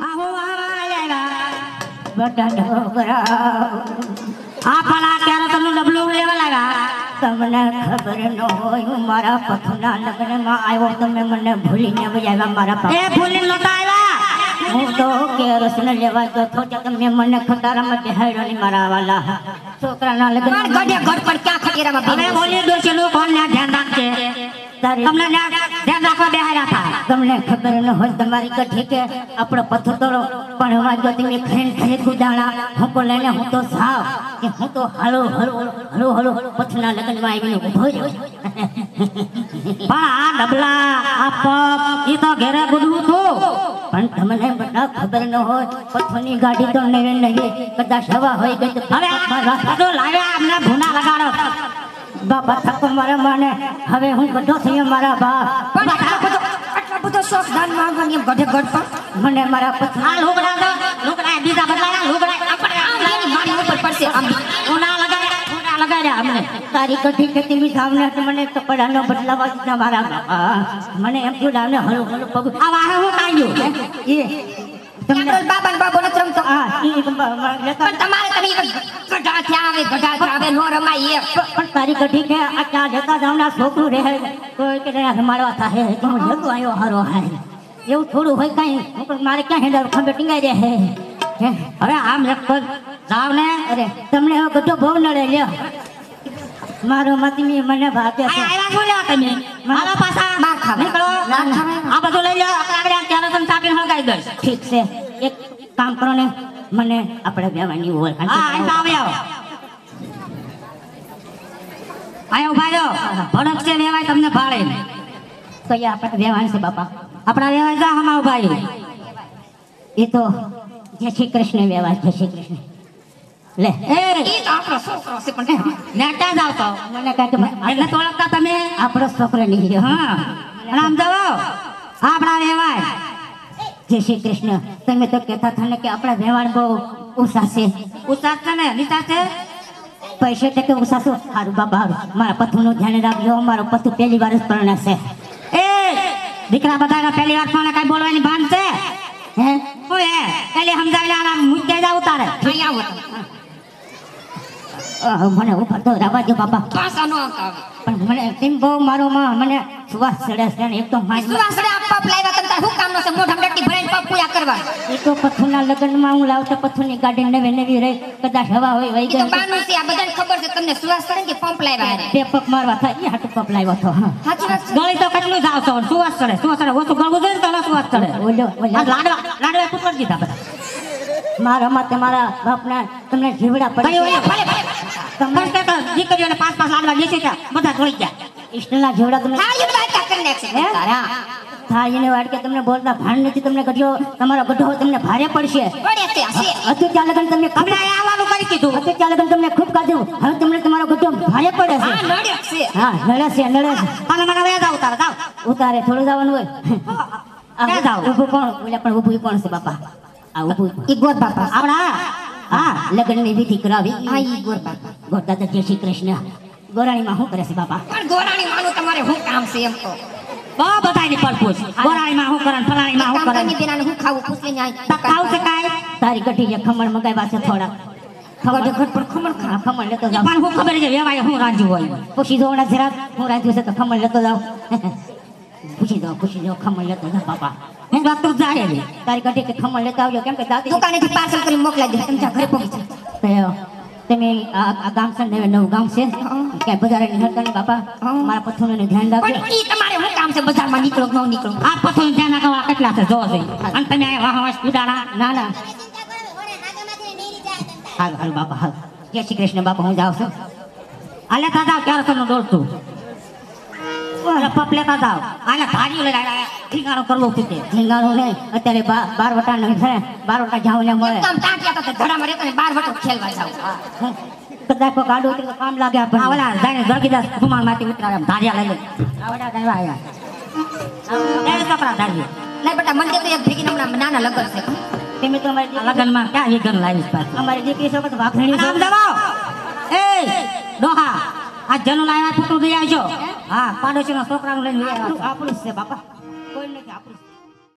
આહો આવ્યા બધા ઢોકરા આ પલા ક્યારે તમને ડબલું લેવા લાગ્યા તમને ખબર ન હોય મારા પથના લગ્નમાં આવ્યો તમે મને ભૂલીને બજાવ્યા મારા એ પા નતા આવ્યા? હું તો કેરસન લેવા ગયો તો તમે મને ખટારામાં બેહાડ્યો નહીં મારા વાલા. છોકરાના લગ્ન ગઢે ગઢ પર ક્યાં ખટીરામાં હવે બેહી બોલી દોશેલું કોણ ને ધ્યાન રાખશે તમને ન્યા તમને ખબર ન હોય તમારી કઠી કે આપણો પથ્થર તોડો. પણ હવા જો તમે ખેન ખેન કુદાણા હું તો લઈને હું તો સાવ કે હું તો હળો હળો હળો હળો પથ્થરના લગ્નમાં આવીને ઊભો રહ્યો પણ આ ડબલા આ પગ એ તો ઘેરે ગુડવું હતું. પણ તમને બધા ખબર ન હોય, પથ્થરની ગાડી તો નહીં નહીં. કદાચ હવા હોય ગઈ તો હવે લાવ્યા, અમને ભૂના લગાડો. બાપા થકો મારા માને હવે હું બધો થયો મારા બાપ. પણ બધો આટલો બધો શોખ દાન માંગવાની એમ ગઢે ગઢ પર. મને મારા પથના આ લુગડા તો લુગડા બીજા બદલાયા લુગડા આપણે આમ એની મારી ઉપર પડશે આમ. ભૂના લગાડ્યા ભૂના લગાડ્યા અમને તારી કઠી ખેતી મી સામને મને કપડાનો બદલાવા દીધા મારા બાપા. મને એમ લાવને હળું હળું પગ આ વાહે હું એ તમને બાબા ને બાબો નથી રમતો હા ઈ પણ તમારે તમે ગઢા થયા આવે ગઢા આવે નો રમાય એ. પણ તારી ગઢી કે આ ચા જતા જાવના છોકરું રહે? તો કે રહ્યા મારવા થાય તો હું જતો આવ્યો હારો હે એવું થોડું હોય કઈ? મારે ક્યાં હેન્ડર ખંભે ટીંગાઈ રહે હે. હવે આમ લખો જાવ ને. અરે તમને હવે બધો બહુ નડે લ્યો. મારો મતમી મને ભાગે આ છે આવ્યા શું તમે. મારા પાસા માર ખા નીકળો. આ બધું લઈ લો આપણે આગળ ત્યારે તમે ચાપીને હળગાવી દઈશ ઠીક છે. એક કામ કરો ને મને આપણે બેવાની હોય હા તો આવી. આવો અહીંયા ઊભા રહ્યો છે વેવાય તમને ભાળે કયા આપણે બેવાની છે બાપા. આપણા વેવાય જા હમાવ ભાઈ એ તો જય શ્રી કૃષ્ણ વ્યવહાર જય શ્રી કૃષ્ણ. લે. એ ઈ તો આપણો છોકરો છે પણ નેટા જાવ તો? મને કાંઈક એટલે તો ઓળખતા તમે? આપણો છોકરો નહીં હા. આમ આપણા વેવાય જય શ્રી કૃષ્ણ તમે તો કહેતા હતા ને કે આપણા વ્યવહાર બહુ ઉષા છે. ઉતાર છે? ને નીચા છે પૈસે ટકે ઉષા શું? સારું બાબા. મારા પથુનું ધ્યાન રાખજો મારો પથુ પહેલી વાર જ પરણાશે એ દીકરા બધાને પહેલી વાર પણ કઈ બોલવાની ભાન છે? હે? ઓય હે સમજાવેલા સમજાવી આના મૂકી ઉતારે અહીં આવો મને ઉપર તો રાવા દો બાપા પાછા નો પણ મને તેમ બહુ મારો માં મને સુવાસ ચડે છે ને એક તો મારી સુવાસ ચડે પપ લાવ્યા વતન તાર હું કામ નો છે? મોઢમ ભરાઈને પપ પૂયા કરવા. એ તો પથ્થરના લગ્નમાં હું લાવતો પથ્થરની ગાડી નવી નવી રહી. કદાચ હવા હોય વહી તો ગઈ બાનું છે આ બધાને ખબર છે તમને સુવાસ ચડે કે પંપ લાવ્યા રે બે પગ મારવા થાય એ હાટ પંપ લાવ્યો તો હા. સાચી વાત ગળી તો કેટલું જાવ છો સુવાસ ચડે સુવાસ ચડે ઓછું ગળવું જોઈએ તો સુવાસ ચડે ઓલો લાડવા લાડવા કુકર દીધા બધા. મારા માતે મારા બાપના તમને જીવડા પડી તમને તો દીકરીઓને પાંચ પાંચ લાડવા ત્યાં. બધા જોઈ ગયા. ઈષ્ટના જીવડા તમને હા ઈ બધા કરી નાખશે. હે? થાય એને વાડ કે તમને બોલતા ભાન નથી તમને ગઢો તમારો ગઢો તમને ભારે પડશે. અત્યારે ત્યાં લગન તમને હમણાં આવવાનું કરી કીધું. અત્યારે ત્યાં લગન તમને ખૂબ કાઢ્યું હવે તમને તમારો ગઢો ભારે પડે હા છે છે. હા નડે છે નડે છે. અને મને વેદ ઉતારે તારે જાવ ઉતારે થોડું જવાનું હોય. ક્યાં જાવ? ઊભું કોણ? ઓલા પણ ઊભું કોણ છે બાપા? આ ઊભું ઈ ગોદ બાપા. આપણા હા. લગ્નની વિધિ કરાવી. હા ઈ ગોદ બાપા. ગોરદાદા જય શ્રી કૃષ્ણ. ગોરાણીમાં શું કરે છે બાપા? પણ ગોરાણી તમારે શું કામ છે એમ તો બહુ બધાની પરપૂછ ગોરાણીમાં શું કરે ફલાણીમાં શું કામ કરે કરીને બેનાને હું ખાવું પૂછીને તો આય ખાવ શકાય તારી જે ખમણ મગાવ્યા છે થોડા ખમણ ઘટ પર ખમણ ખા ખમણ લેતો જાવ પણ હું ખબર છે વેવાય હું રાંધ્યું હોય પૂછી દો હમણાં જરાક હું રાંધ્યું છે તો ખમણ લેતો જાવ પૂછી દો પૂછી દો ખમણ લેતો જાવ બાપા હું વાત તો જાય તારી કઢી કે ખમણ લેતા આવજો કેમ કે દાદી દુકાનેથી પાર્સલ કરી મોકલાઈ દે તમે ઘરે પહોંચી તમે આ આ ગામ છે નવું ગામ છે? ક્યાંય બજારે નીકળતા નહીં બાપા? મારા મારા ને ધ્યાન રાખજો. પણ ઈ તમારે હું કામ છે? બજારમાં નીકળો કે ન નીકળો? આ પથ્થર ધ્યાન રાખવા કેટલા છે? જોવો જોઈએ અને તમે વાહ વાહ પીડાણા ના ના. હાલ હાલ બાપા હાલ. જય શ્રી કૃષ્ણ બાપા હું જાઉં છું. અલ્યા દાદા ક્યારે તમને દોડતું? લેતા જાવ આને લઈ ઠીકાણું કરવું કીધે નહીં અત્યારે બાર વટા નહીં છે બાર વટા જાવ ને મળે. એક કામ તો ધડામાં રહેતો ને બાર વટો ખેલવા જાવ કદાચ કોઈ ગાડું હોય કામ લાગે આ આપણને ઓલા જાણે જળકીદાસ કુમારમાંથી ઉતરાવે ધાર્યા લઈ આવડા દેવા આવ્યા એ છોકરા નહીં બેટા મંદિર તો એક ભેગી હમણાં નાના લગન છે. તમે તો અમારી લગ્નમાં ક્યાં વિઘન લાવીશ પાછી? અમારી દીકરી કે વાઘણી એ ડોહા આ જનુ લાવ્યા ફૂટું દઈ આવજો. હા પાડોશી નો છોકરાનું લઈને લઈ આવ્યા આપણું છે બાપા કોઈ નથી આપણું.